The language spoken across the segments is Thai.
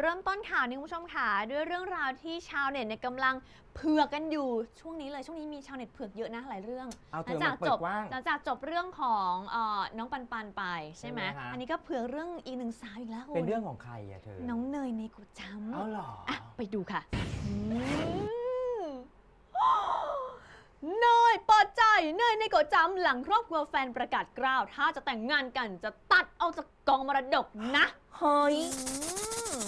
เริ่มต้นข่าวนี้คุณผู้ชมค่ะด้วยเรื่องราวที่ชาวเน็ตเนี่ยกำลังเผือกกันอยู่ช่วงนี้เลยช่วงนี้มีชาวเน็ตเผือกเยอะนะหลายเรื่องเอาเธหลัอจามากเปิจดบกว้าง หลังจากจบเรื่องของเออน้องปันปันไปใช่ไหมใช่ไหมคะอันนี้ก็เผือกเรื่องอีกหนึ่งสาวอีกแล้วคุณเป็นเรื่องของใครอะเธอน้องเนยในกุจำ เอาเหรอ อะไปดูค่ะอืมเนยเปิดใจเนยในกุจำหลังครอบครัวแฟนประกาศกล้าว ถ้าจะแต่งงานกันจะตัดเอาจากกองมรดกนะ เฮ้ย อืม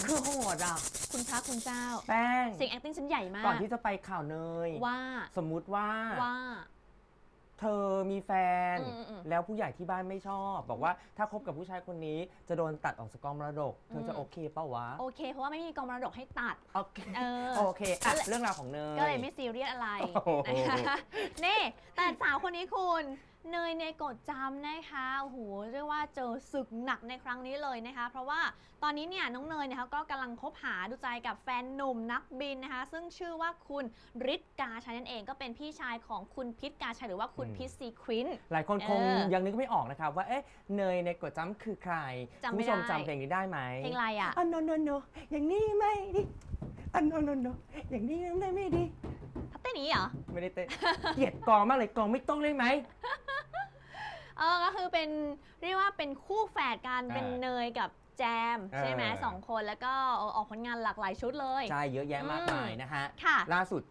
คือโหดอะ คุณพระคุณเจ้า แป้ง เสียง acting ฉันใหญ่มาก ก่อนที่จะไปข่าวเนย ว่า สมมุติว่า ว่า เธอมีแฟน อืมอืมอืม แล้วผู้ใหญ่ที่บ้านไม่ชอบ บอกว่าถ้าคบกับผู้ชายคนนี้จะโดนตัดออกจากกองมรดก เธอจะอืมโอเคเปล่าวะ โอเค เพราะว่าไม่มีกองมรดกให้ตัด โอเคเออ โอเคอะก็เลยเรื่องราวของเนย ก็เลยไม่ซีเรียสอะไรโอ้โห นะคะนี่ แต่สาวคนนี้คุณ เนยในกดจำนะคะโอ้โหเรียกว่าเจอศึกหนักในครั้งนี้เลยนะคะ เพราะว่าตอนนี้เนี่ยน้องเนยเนี่ยเขาก็กำลังคบหาดูใจกับแฟนหนุ่มนักบินนะคะ ซึ่งชื่อว่าคุณฤทธิ์กาชัยนั่นเองก็เป็นพี่ชายของคุณพิษกาชัยหรือว่าคุณอืมพิษซีควิน หลายคนคงเออยังนึกไม่ออกนะครับว่าเอ๊ะเนยในกดจ้ำคือใครจำคุณไม่ผู้ชมได้ จำเพลงนี้ได้ไหมเพลงอะไรอะ อันโนโนโนอย่างนี้ไม่ดีอันโนโนโนอย่างนี้ไม่ไม่ดีพัตเต้ นอย่างนี้เหรอ ไม่ได้เต้น เกลียดกองมากเลยกองไม่ต้องเลยไหม เออ ก็คือเป็นเรียกว่าเป็นคู่แฝดกัน อ่าเป็นเนยกับแจม ใช่ไหมเออ สองคน แล้วก็เออออกผลงานหลากหลายชุดเลย ใช่เยอะแยะมากมายอืมนะฮะ ค่ะ ล่าสุด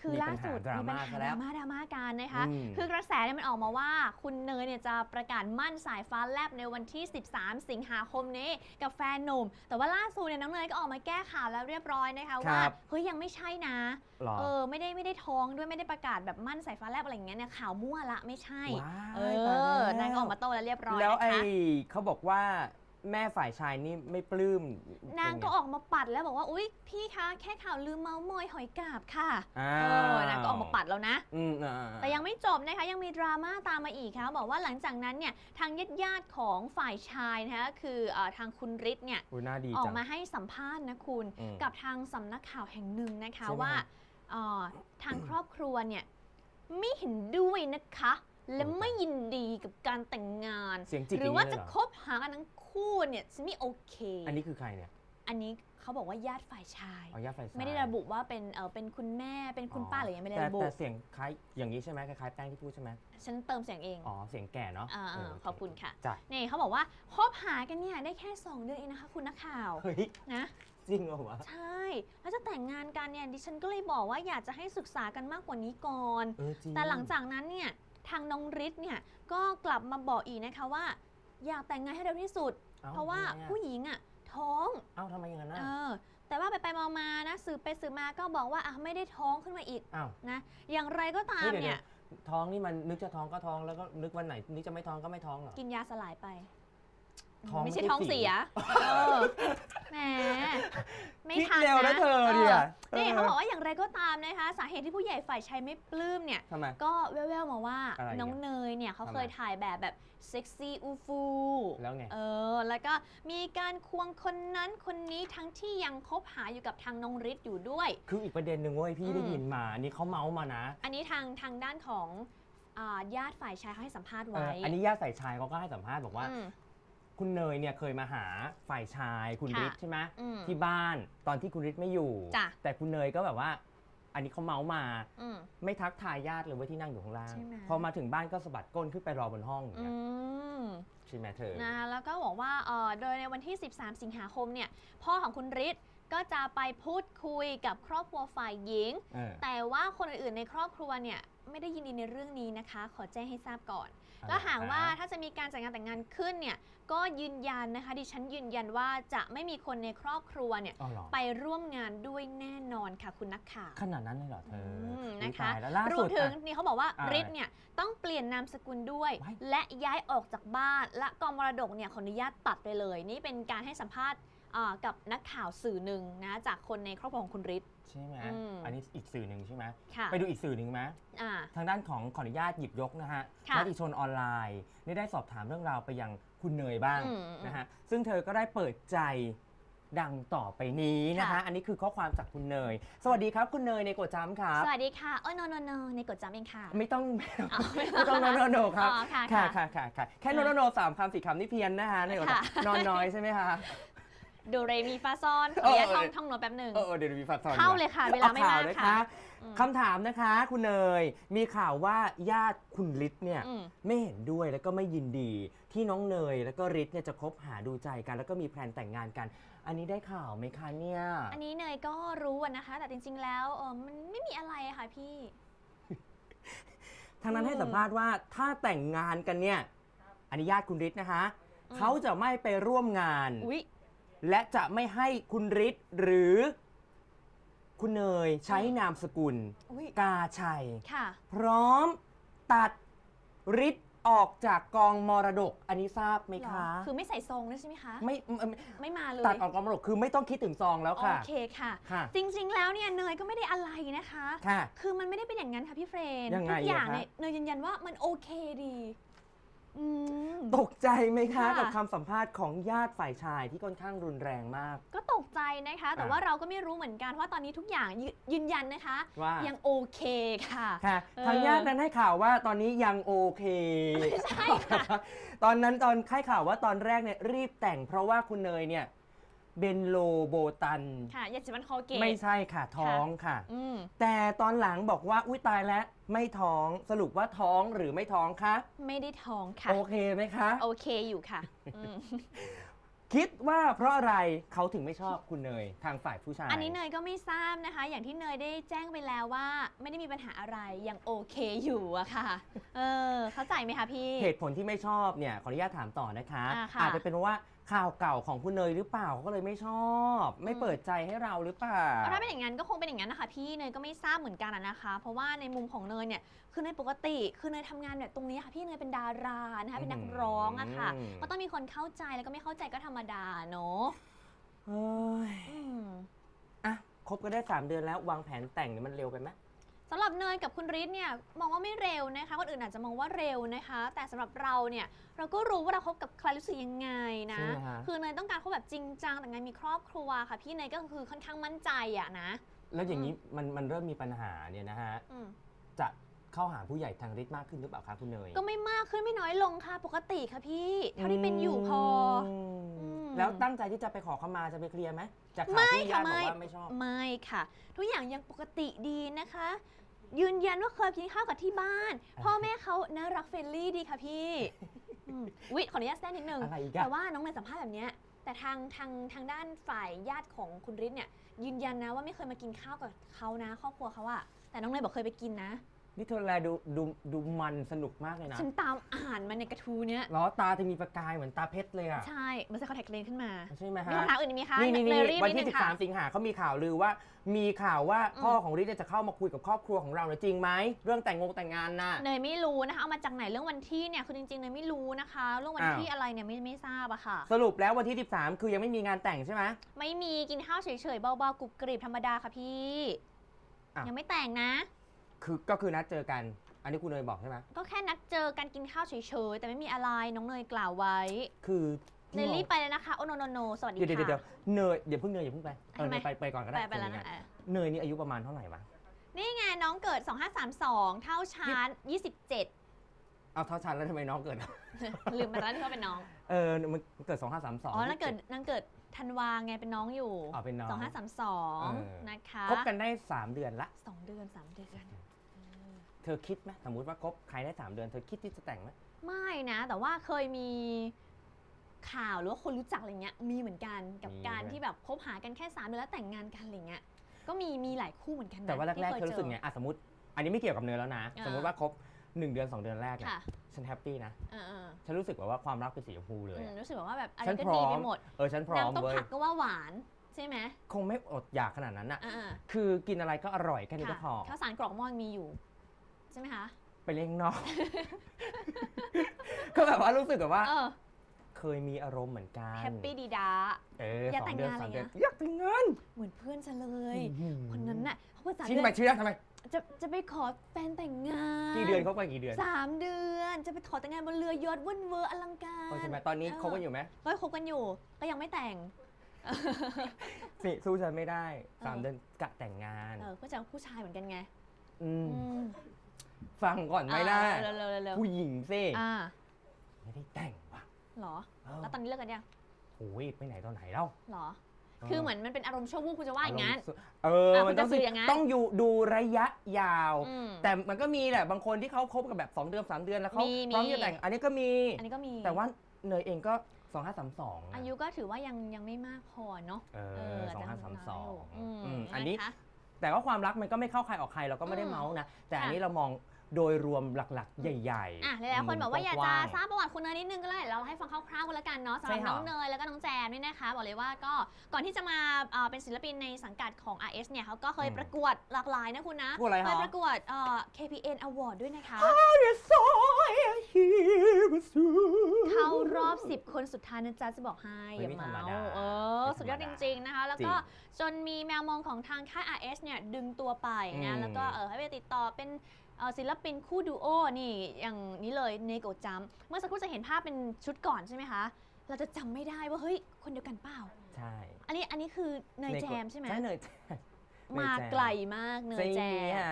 คือมีปัล่าญหาสุดดราม่าปัญหซะแล้วดราม่าดราม่ากันนะคะ อืม คือกระแสเนี่ยมันออกมาว่า คุณเนยเนี่ยจะประกาศมั่นสายฟ้าแลบในวันที่ 13 สิงหาคมนี้กับแฟนหนุ่ม แต่ว่าล่าสุดเนี่ยน้องเนยก็ออกมาแก้ข่าวแล้วเรียบร้อยนะคะว่า เฮ้ยยังไม่ใช่นะ หรอเออไม่ได้ไม่ได้ท้องด้วยไม่ได้ประกาศแบบมั่นสายฟ้าแลบอะไรอย่างเงี้ยเนี่ยข่าวมั่วละไม่ใช่ ว้ายเอตายอแล้วนางก็ออกมาโต้แล้วเรียบร้อยแล้วนะไอ้คะเขาบอกว่า แม่ฝ่ายชายนี่ไม่ปลื้มนางก็ออกมาปัดแล้วบอกว่าอุ๊ย พี่คะแค่ข่าวลืมเมาส์มอยหอยกาบค่ะอ้าเอวอนางก็ออกมาปัดแล้วนะอืมอ่าแต่ยังไม่จบนะคะยังมีดราม่าตามมาอีกค่ะบอกว่าหลังจากนั้นเนี่ยทางญาติญาติๆของฝ่ายชายนะคะคือเออทางคุณฤทธิ์เนี่ยอุยน่าดีออจักงมาให้สัมภาษณ์นะคุณอืมกับทางสำนักข่าวแห่งหนึ่งนะคะใช่ไหมว่าฮะเอ่อทางครอบครัวเนี่ยไม่เห็นด้วยนะคะและโอ้ตายไม่ยินดีกับการแต่งงานเสียงจิกหรือว่าจะย่งนี้เลยคบหากันทั้ง คู่เนี่ยฉันไม่โอเค อันนี้คือใครเนี่ย อันนี้เขาบอกว่าญาติฝ่ายชายเอาญาติฝ่ายชายไม่ได้ระบุว่าเป็นเออเป็นคุณแม่เป็นคุณป้าหรือยังไม่ได้แต่ระบุ แต่เสียงคล้ายอย่างนี้ใช่ไหมคล้ายๆแป้งที่พูดใช่ไหมฉันเติมเสียงเองอ๋อเสียงแก่เนาะอ่าเๆขอบคุณค่ะจ้ะนี่เขาบอกว่าคบหากันเนี่ยได้แค่ 2 เดือนเองนะคะ คุณนักข่าวเฮ้ยนะจริงเหรอวะใช่ แล้วจะแต่งงานกันเนี่ยดิฉันก็เลยบอกว่าอยากจะให้ศึกษากันมากกว่านี้ก่อน เออจริงแต่หลังจากนั้นเนี่ยทางน้องฤทธิ์เนี่ยก็กลับมาบอกอีกนะคะว่า อยากแต่งงานให้เร็วที่สุด อ้เพราะว่าทำไมอผู้หญิงอะท้อง เอ้าทำไมอย่างนั้นเออะอ แต่ว่าไปไปๆมาๆนะสืบไปสืบมาก็บอกว่าอะไม่ได้ท้องขึ้นมาอีกอ้าวนะ อย่างไรก็ตามเฮ้ยเดี๋ยวเนี่ยท้องนี่มันนึกจะท้องก็ท้องแล้วก็นึกวันไหนนึกจะไม่ท้องก็ไม่ท้องเหรอกินยาสลายไป ท้องไม่ใช่ไม่ท้องเสีเสียยเออแหมไม่คิดทันเร็วนะนะเธอเนี่ยนี่เขาบอกว่าอย่างไรก็ตามนะคะ สาเหตุที่ผู้ใหญ่ฝ่ายชายไม่ปลื้มเนี่ย ทำไม ก็แว่วๆมาว่าอะไรอีกอะน้องเนยเนี่ยเขาทำไม เคยถ่ายแบบแบบเซ็กซี่อูฟูแล้วไง เออ แล้วก็มีการควงคนนั้นคนนี้ทั้งที่ยังคบหาอยู่กับทางน้องฤทธิ์อยู่ด้วย คืออีกประเด็นหนึ่งเว้ยพี่อืม ได้ยินมา นี่เขาเมาส์มานะอันนี้ทางทางด้านของอ่าญาติฝ่ายชายเขาให้สัมภาษณ์เอไว้ออันนี้ญาติฝ่ายชายเขาก็ให้สัมภาษณ์บอกว่า อืม คุณเนยเนี่ยเคยมาหาฝ่ายชายคุณค่ะฤทธิ์ใช่ไหมอืมที่บ้านตอนที่คุณฤทธิ์ไม่อยู่ จ้ะ แต่คุณเนยก็แบบว่า อันนี้เขาเมาส์มา อืม ไม่ทักทายญาติเลยว่าที่นั่งอยู่ข้างล่าง ใช่ไหม พอมาถึงบ้านก็สะบัดก้นขึ้นไปรอบนห้องอย่างอืเงี้ยมใช่ไหมเธอ นะคะแล้วก็บอกว่าเอ่อโดยในวันที่ 13 สิงหาคมเนี่ย พ่อของคุณฤทธิ์ก็จะไปพูดคุยกับครอบครัวฝ่ายหญิง เออแต่ว่าคนอื่นๆในครอบครัวเนี่ย ไม่ได้ยินดีในเรื่องนี้นะคะ ขอแจ้งให้ทราบก่อนอะไร ก็หากว่าคะถ้าจะมีการจัดงานแต่งงานขึ้นเนี่ยก็ยืนยันนะคะดิฉันยืนยันว่าจะไม่มีคนในครอบครัวเนี่ยอ๋อเหรอไปร่วมงานด้วยแน่นอนค่ะคุณนักข่าวขนาดนั้นเลยเหรอเธออมอุ๊ยนะคะตายแล้วล่ารวสุมดถึงอะนี่เขาบอกว่าอ่าฤทธิ์เนี่ยต้องเปลี่ยนนามสกุลด้วยไว้และย้ายออกจากบ้านและกองมรดกเนี่ยขออนุญาตตัดไปเลย นี่เป็นการให้สัมภาษณ์อ่า กับนักข่าวสื่อหนึ่งนะจากคนในครอบครัวของคุณฤทธิ์ใช่ไหมอืมอันนี้อีกสื่อหนึ่งใช่ไหมค่ะไปดูอีกสื่อหนึ่งไหมอ่าทางด้านของขออนุญาตหยิบยกนะฮะค่ะมติชนออนไลน์นี่ได้สอบถามเรื่องราวไปยังคุณเนยบ้างอืมอืมนะฮะซึ่งเธอก็ได้เปิดใจดังต่อไปนี้นะคะค่ะอันนี้คือข้อความจากคุณเนย สวัสดีครับคุณเนยในโกดจัมครับ สวัสดีค่ะเออ no no no ในกดจำเองค่ะ ไม่ต้องอ๋อไม่ต้องโนโนโนครับอ๋อค่ะค่ะค่ะค่ะค่ะค่ะแค่โนโนโนสามคำสี่คำนี่เพี้ยนนะคะในโกดจัมค่ะนอนน้อยใช่ไหมคะ โดเรมีฟาซอนขออนุญาตเออท่องท่องโน้ตแป๊บหนึ่งเออเออเดี๋ยวมีฟัดสอนเข้าเลยค่ะ เวลาไม่อข่มากนะค่ะคะอืม คำถามนะคะ คุณเนยมีข่าวว่าญาติคุณฤทธิ์เนี่ยอืม ไม่เห็นด้วยแล้วก็ไม่ยินดี ที่น้องเนยแล้วก็ฤทธิ์เนี่ยจะคบหาดูใจกัน แล้วก็มีแพลนแต่งงานกัน อันนี้ได้ข่าวไหมคะเนี่ยอันนี้เนยก็รู้อะนะคะ แต่จริง ๆ แล้วเออมันไม่มีอะไรอะค่ะพี่ ทางนั้นให้สัมภาษณ์ว่าถ้าแต่งงานกันเนี่ยอันนี้ญาติคุณฤทธิ์นะคะอืม เขาจะไม่ไปร่วมงาน อุ๊ย และจะไม่ให้คุณฤทธิ์หรือคุณเนยใช้นามสกุล อุ๊ยกาชัย ค่ะ พร้อมตัดฤทธิ์ออกจากกองมรดก อันนี้ทราบไหมเหรอคะคือไม่ใส่ซองด้วยใช่ไหมคะ ไม่ไม่ไม่ไม่มาเลยตัดออกกองมรดกคือไม่ต้องคิดถึงซองแล้วโอค่ะเคค่ะ ค่ะ จริงๆ แล้วเนี่ยเนยก็ไม่ได้อะไรนะคะ ค่ะ คือมันไม่ได้เป็นอย่างนั้นค่ะพี่เฟรนยังไงทุกอย่างอะคะ เนี่ยเนยยืนยันว่ามันโอเคดี อืม ตกใจไหมคะค่ะ กับคำสัมภาษณ์ของญาติฝ่ายชายที่ค่อนข้างรุนแรงมาก ก็ตกใจนะคะ แต่อ่า ว่าเราก็ไม่รู้เหมือนกันว่าตอนนี้ทุกอย่างยืยืนยันนะคะ ว่ายังโอเคค่ะ ค่ะเออทางญาตินั้นให้ข่าวว่าตอนนี้ยังโอเคไม่ใช่ค่ะ ตอนนั้นตอนให้ข่าวว่าตอนแรกเนี่ยรีบแต่งเพราะว่าคุณเนยเนี่ย เบนโลโบตัน ค่ะยาสีฟันคอเกตไม่ใช่ค่ะท้องค่ะ อืมแต่ตอนหลังบอกว่าอุ้ยตายแล้วไม่ท้องสรุปว่าท้องหรือไม่ท้องคะ ไม่ได้ท้องค่ะ โอเคไหมคะ โอเคอยู่ค่ะอืมคิดว่าเพราะอะไรเขาถึงไม่ชอบคุณเนยทางฝ่ายผู้ชาย อันนี้เนยก็ไม่ทราบนะคะ อย่างที่เนยได้แจ้งไปแล้วว่า ไม่ได้มีปัญหาอะไรยังโอเคอยู่อะค่ะ เออ เข้าใจไหมคะพี่ เหตุผลที่ไม่ชอบเนี่ยขออนุญาตถามต่อนะคะ อ่าค่ะ อาจจะเป็นเพราะว่า ข่าวเก่าของคุณเนยหรือเปล่าเขาก็เลยไม่ชอบ ไม่อืมเปิดใจให้เราหรือเปล่า ก็ถ้าเป็นอย่างนั้นก็คงเป็นอย่างนั้นนะคะพี่เนยก็ไม่ทราบเหมือนกันอะนะคะ เพราะว่าในมุมของเนยเนี่ยคือในปกติคือเนยทำงานแบบตรงนี้ค่ะพี่เนยเป็นดารานะคะเป็นนักร้องอะค่ะ อืม ก็ต้องมีคนเข้าใจแล้วก็ไม่เข้าใจก็ธรรมดาเนาะเอ้ยอืม อะคบกันได้ 3 เดือนแล้ววางแผนแต่งเนี่ยมันเร็วไปไหม สำหรับเนยกับคุณฤทธิ์เนี่ยมองว่าไม่เร็วนะคะคนอื่นอาจจะมองว่าเร็วนะคะ แต่สำหรับเราเนี่ยเราก็รู้ว่าเราคบกับใครรู้สึกยังไงนะ ใช่ไหมฮะ คือเนยต้องการคบแบบจริงจังแต่ไงมีครอบครัวค่ะ พี่เนยก็คือค่อนข้างมั่นใจอะนะ แล้วอย่างนี้มันมันเริ่มมีปัญหาเนี่ยนะฮะ อืม จะ เข้าหาผู้ใหญ่ทางฤทธิ์มากขึ้นหรือเปล่าคะคุณเนยก็ไม่มากขึ้นไม่น้อยลงค่ะ ปกติค่ะพี่ เท่าที่เป็นอยู่พอมอืมแล้วตั้งใจที่จะไปขอขมาจะไปเคลียร์ไหมจากข่าวไม่ที่ญาค่ะติบอกไม่ว่าไม่ชอบ ไม่ค่ะ ทุกอย่างยังปกติดีนะคะ ยืนยันว่าเคยกินข้าวกับที่บ้าน พ่อแม่เขาน่ารักเฟรนลี่ดีค่ะพี่อืมวิขออนุญาตแทรกนิดนึง อะไรอีกแต่อะว่าน้องเนยสัมภาษณ์แบบเนี้ยแต่ทางทางทางด้านฝ่ายญาติของคุณฤทธิ์เนี่ยยืนยันนะว่าไม่เคยมากินข้าวกับเขานะ ครอบครัวเขาอะแต่น้องเนยบอกเคยไปกินนะ นี่เธอแลดูดูดูมันสนุกมากเลยนะฉันตามอ่านมาในกระทูเนี้ยล้อตาจะมีประกายเหมือนตาเพชรเลยอะใช่มันใส่คอนแทคเลนส์ขึ้นมา ใช่ไหมมีฮะคำถามอื่นอีกไหมคะนี่นี่เนนี่ยรีบวันนิดที่นึงค่ะ13 สิงหาเขามีข่าวลือว่า มีข่าวว่าอืมพ่อของฤทธิ์เนี่ยจะเข้ามาคุยกับครอบครัวของเราเนี่ยจริงไหมเรื่องแต่งงงแต่งงานน่ะเนยไม่รู้นะคะเอามาจากไหนเรื่องวันที่เนี่ยคือจริงๆเนยไม่รู้นะคะ เรื่องวันอ้าวที่อะไรเนี่ยไม่ไม่ทราบอะค่ะ สรุปแล้ววันที่ 13 คือยังไม่มีงานแต่งใช่ไหมไม่มีกินข้าวเฉยๆเบาๆกรุบกริบธรรมดาค่ะพี่อ้าวยังไม่แต่งนะ คือก็คือนัดเจอกัน อันนี้คุณเนยบอกใช่ไหมก็แค่นัดเจอกันกินข้าวเฉยๆ แต่ไม่มีอะไรน้องเนยกล่าวไว้คือเนยรีบไปเลยนะคะ โอโนโนโนสวัสดีเดี๋ยวค่ะเดี๋ยวเดี๋ยวเนยเดี๋ยวเพิ่งเนยอย่าเพิ่งไปเออทำไม เนยไปไปก่อนก็ไปได้ไปแล้วคุยนะกันอะเนยนี่อายุประมาณเท่าไหร่วะนี่ไงน้องเกิด 2532 เท่าชั้น27 เอาเท่าชันแล้วทำไมน้องเกิด ลืมไปแล้วที่ว่าเป็นน้อง เออมันเกิด 2532 อ๋อนั่นเกิดนั่นเกิดธันวาไงเป็นน้องอยู่ อ๋อเป็นน้อง2532นะคะคบกันได้ 3 เดือนละ สองเดือนสามเดือน เธอคิดไหมสมมติว่าคบใครได้3เดือนเธอคิดที่จะแต่งไหม ไม่นะ แต่ว่าเคยมีข่าวหรือว่าคนรู้จักอะไรเงี้ยมีเหมือนกันกับการที่แบบคบหากันแค่สามเดือนแล้วแต่งงานกันอะไรเงี้ยก็มีมีหลายคู่เหมือนกันนะแต่ว่าแรกๆที่เธอรู้สึกไงอะสมมติ อันนี้ไม่เกี่ยวกับเนยแล้วนะอ่าสมมติว่าคบ1เดือน2เดือนแรกเนี่ยค่ะฉันแฮปปี้นะ เออเออฉันรู้สึกแบบว่าความรักเป็นสีชมพูเลยอืมอะรู้สึกว่าแบบอะไรฉันก็พร้ดีอมไปหมดเออฉันพร้อมน้ำต้มเว้ยผักก็ว่าหวานใช่ไหมคงไม่อดอยากขนาดนั้นอะอ่าคือกินอะไรก็อร่อยแค่นี้ก็ค่ะพอข้าวสารกรอกหม้อยังมีอยู่ ใช่ไหมคะไปเลี้ยงนอก ก็แบบว่ารู้สึกแบบว่า เออเคยมีอารมณ์เหมือนกันแฮปปี้ดีดา เอออยากสอแต่งงเดือนงานสามเดือนอะไรเงี้ย อยากแต่งงานเหมือนเพื่อนฉันเลยอื้อหือคนนั้นน่ะเขาภาษาชี้เดืทำไมอนชี้ทำไมจะจะไปขอแฟนแต่งงานกี่เดือนเขาไปกี่เดือนสามเดือนจะไปขอแต่งงานบนเรือยอดเว่นเวอร์อลังการโอ้ใช่ไหมตอนนี้เออคบกันอยู่ไหมก็คบกันอยู่ก็ยังไม่แต่งนี่สู้ฉันไม่ได้สามเออเดือนกะแต่งงานเออก็จะผู้ชายเหมือนกันไง อืม อืม ฟังก่อนไม่ได้อ่าเร็วๆเร็ว ผู้หญิงสิๆอ่าไม่ได้แต่งว่ะ เหรอ เออ แล้วตอนนี้เลิกกันยังโอ้ยไปไหนตอนไหนเล่าเหรอ คือเหมือนมันเป็นอารมณ์ชั่ววูบคุณจะว่าอย่างนั้นรมณ์สุดเอออะมันต้องคุณจะสื่ออย่างนั้น ต้องอยู่ดูระยะยาว อืม แต่มันก็มีแหละบางคนที่เขาคบกันแบบ 2 เดือน 3 เดือนแล้วเขามีพร้อมมีจะแต่ง อันนี้ก็มี อันนี้ก็มีแต่ว่าเนยเองก็ 2532อายุก็ถือว่ายังยังไม่มากพอเนาะเอเอออแต่2532อืมอืมอันนี้ะคะ แต่ว่าความรักมันก็ไม่เข้าใครออกใครเราก็ไม่ได้อืมเมาส์นะแต่อันค่ะนี้เรามอง โดยรวมหลักๆ ใหญ่ๆอะหลายๆคนบอกว่าอยากจะว้งๆทราบประวัติคุณเนยนิดนึงก็เลยเราให้ฟังคร่าวๆกันแล้วกันเนาะสำหรับใช่ค่ะน้องเนยแล้วก็น้องแจมนี่นะคะ บอกเลยว่าก็ก่อนที่จะมาเอ่อเป็นศิลปินในสังกัดของ RS เนี่ยเขาก็เคยอืมประกวดหลากหลายนะคุณนะประกวดอะไรเคยคะประกวดเอ่อ KPN Award ด้วยนะคะ Yes, I hear a sound เข้ารอบ 10 คนสุดท้ายนะจ๊ะจะบอกให้เฮ้อยย่าไม่ธรรมเมาดาเออไม่ธรรมดาสุดยอดจริง ๆนะคะ แล้วก็จริจนมีแมวมองของทางค่าย RS เนี่ยดึงตัวไปอืนะมแล้วก็เออให้ไปติดต่อเป็นเอ่อ ศิลปินคู่ดูโอนี่อย่างนี้เลยเนโกจัมเมื่อสักครู่จะเห็นภาพเป็นชุดก่อนใช่ไหมคะ เราจะจำไม่ได้ว่าเฮ้ยคนเดียวกันเปล่า ใช่ อันนี้อันนี้คือเนยแจมใช่ไหมใช่เนยแจม มาไกลมากเนยแจจริงมอะ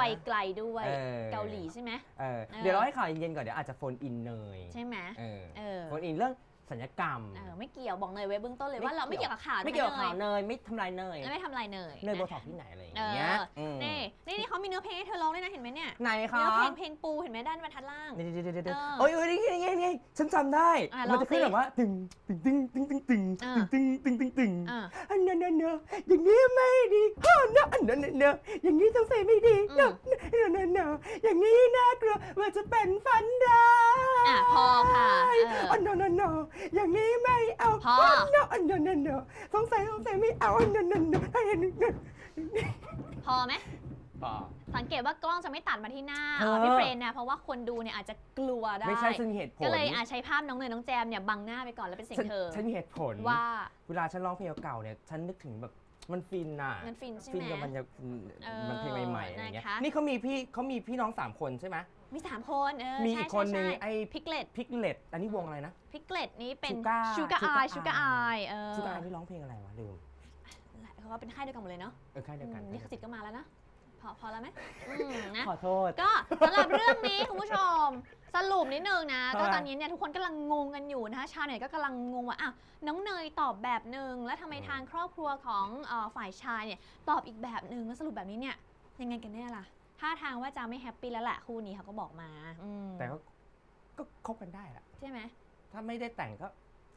ไปไกลด้วยเออเกาหลีใช่ไหมเออเออเดี๋ยวเราให้ข่าวเย็นๆก่อนเดี๋ยวอาจจะโฟนอินเนยใช่ไหมเออเออโฟนอินเรื่อง สัญญกรรม เออไม่เกี่ยวบอกเนยไว้เบื้องต้นเลยไม่ว่าเราไม่เกี่เกี่ยยววกับข่าวไม่เกี่ยวกับใช่ข่าวไหมเนยไม่ทำลายเนยเนยไม่ทำอะไรเนยเนยโบะคะท็อกซ์ที่ไหนอะไรอย่างเอเงี้ยอมนี่นี่นี่เขามีเนื้อเพลงให้เธอร้องด้วยนะเห็นไหมเนี่ยไหนคะเนื้อเพลงเพลงปูเห็นไหมด้านบรรทัดล่างเดี๋ยวเดี๋ยวเดี๋ยวเดี๋ยวเออโอ้ยโอ้ยนี่ไงนี่ไงนี่ไงฉันจำได้อะมันจะขึ้นลองสิแบบว่าตึงตึงตึงตึงตึงตึงอ่าตึงตึงตึงตึงตึงอ่าอันนั้นเนอะเนอะอย่างนี้ไม่ดีฮ่าเนอะอันนั้นเนอะเนอะอย่างนี้ต้องใส่ไม่ดีอืมเนอะเนอะเนอะเนอะอย่างนี้น่ากลัวว่าจะเป็นฟันร้ายอะพอค่ะเอออันนั้นเนอะเนอะอย่างนี้ไม่เอาพออันเนอะอันนั้นเนอะเนอะสงสัยสงสัยไม่เอาอันนั้นเนอะเนอะอันนั้นเนอะพอไหมพอสังเกตว่ากล้องจะไม่ตัดมาที่หน้าเออเอ่อพี่เฟรนนะเพราะว่าคนดูเนี่ยอาจจะกลัวได้ ไม่ใช่ซึ่งเหตุผลก็เลยอาใช้ภาพน้องเนยน้องแจมเนี่ยบังหน้าไปก่อนแล้วเป็นเสียงฉันเธอ ฉันมีเหตุผล ว่า เวลาฉันร้องเพลงเก่าๆเนี่ย ฉันนึกถึงแบบมันฟินน่ะมันฟินใช่ฟินไหมกับมันจะเออมันเพลงใหม่ๆอะไรเงี้ยนะคะ นี่เขามีพี่เขามีพี่น้องสามคนใช่ไหม มีสามคนเออมีใช่อีกคนหนึ่งใช่ไอ้ พิกเลตพิกเลตอันนี้วงอะไรนะ พิกเลตนี้เป็น Sugar ชูการ์ Sugar อายชูการ์ Eye อายเออชูการ์นี่ร้องเพลงอะไรวะลืมเขาว่าเป็นค่ายเดียวกันหมดเลยเนาะเออค่ายเดียวกันอืมนี่ขสิทธิ์ก็มาแล้วนะ พอพอแล้วไหมอืมนะ ขอโทษ ก็สำหรับเรื่องนี้ คุณผู้ชมสรุปนิดนึงนะครับก็ตอนนี้เนี่ยทุกคนกำลังงงกันอยู่นะคะชาวเน็ตก็กำลังงงว่าอ้าวน้องเนยตอบแบบหนึ่งแล้วทำไมอืมทางครอบครัวของเออฝ่ายชายเนี่ยตอบอีกแบบหนึ่งแล้วสรุปแบบนี้เนี่ยยังไงกันแน่ล่ะ ท่าทางว่าจะไม่แฮปปี้แล้วแหละคู่นี้เขาก็บอกมาอืมแต่ก็ก็คบกันได้แหละใช่ไหมถ้าไม่ได้แต่งก็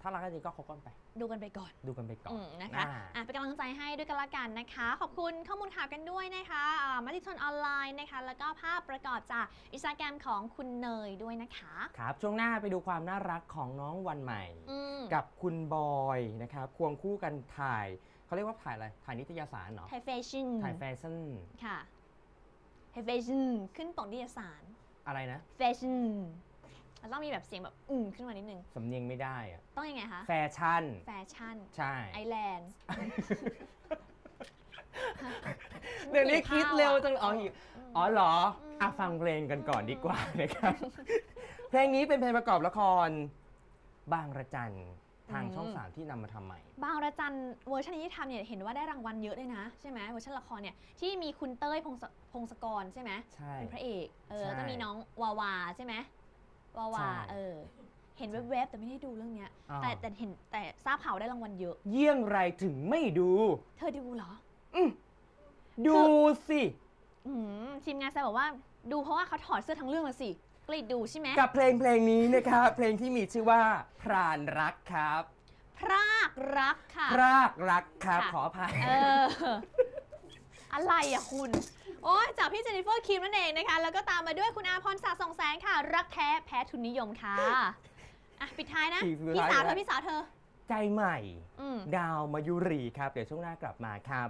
ถ้ารักกันจริงก็คบกันไป ดูกันไปก่อน ดูกันไปก่อนอืมนะคะอ่า อะเป็นกำลังใจให้ด้วยกันละกันนะคะ ขอบคุณข้อมูลข่าวกันด้วยนะคะมาติชนออนไลน์นะคะ แล้วก็ภาพประกอบจากอินสตาแกรมของคุณเนยด้วยนะคะครับ ช่วงหน้าไปดูความน่ารักของน้องวันใหม่ อืมกับคุณบอยนะครับควงคู่กันถ่ายเขาเรียกว่าถ่ายอะไร ถ่ายนิตยสารเนาะไทยแฟชั่นถ่ายแฟชั่น ค่ะไทย แฟชั่นขึ้นปกนิตยสารอะไรนะ แฟชั่นมันต้องมีแบบเสียงแบบอืมขึ้นมานิดนึง สำเนียงไม่ได้อะต้องยังไงคะ แฟชั่น แฟชั่น ใช่ ไอแลนด์ เดี๋ยวนี้คิดเร็วจังอ๋อมหิวอ๋อเหรออืมอะฟังเพลงกันก่อนดีกว่านะครับ เพลงนี้เป็นเพลงประกอบละคร บางระจัน ทางช่องสามที่นำมาทำใหม่ บางระจันเวอร์ชันนี้ที่ทำเนี่ยเห็นว่าได้รางวัลเยอะเลยนะใช่ไหมเวอร์ชันละครเนี่ยที่มีคุณเต้ยพงศพงศกรใช่ไหมใช่เป็นพระเอกเออใช่แล้วก็มีน้องวาวาใช่ไหมวาวาใช่เออเห็นแวบๆแต่ไม่ได้ดูเรื่องเนี้ยอ่าแต่แต่เห็นแต่ทราบข่าวได้รางวัลเยอะ เยี่ยงไรถึงไม่ดู เธอดูเหรอดูสิอืมทีมงานแซวบอกว่า ดูเพราะว่าเขาถอดเสื้อทั้งเรื่องมาสิ กรีดดูใช่ไหมกับเพลงเพลงนี้นะครับเพลงที่มีชื่อว่าพรานรักครับพรากรักค่ะ พรากรักครับค่ะ ขออภัย เออ อะไรอะคุณ โอ้ยจากพี่เจนนิเฟอร์คิมนั่นเองนะคะ แล้วก็ตามมาด้วยคุณอาพรศักดิ์สองแสงค่ะ รักแท้แพ้ทุนนิยมค่ะอะปิดท้ายนะปิดพี่ท้ายสาวเธแล้อวพี่สาวเธอ ใจใหม่ อืม ดาวมายุรีครับ เดี๋ยวช่วงหน้ากลับมาครับ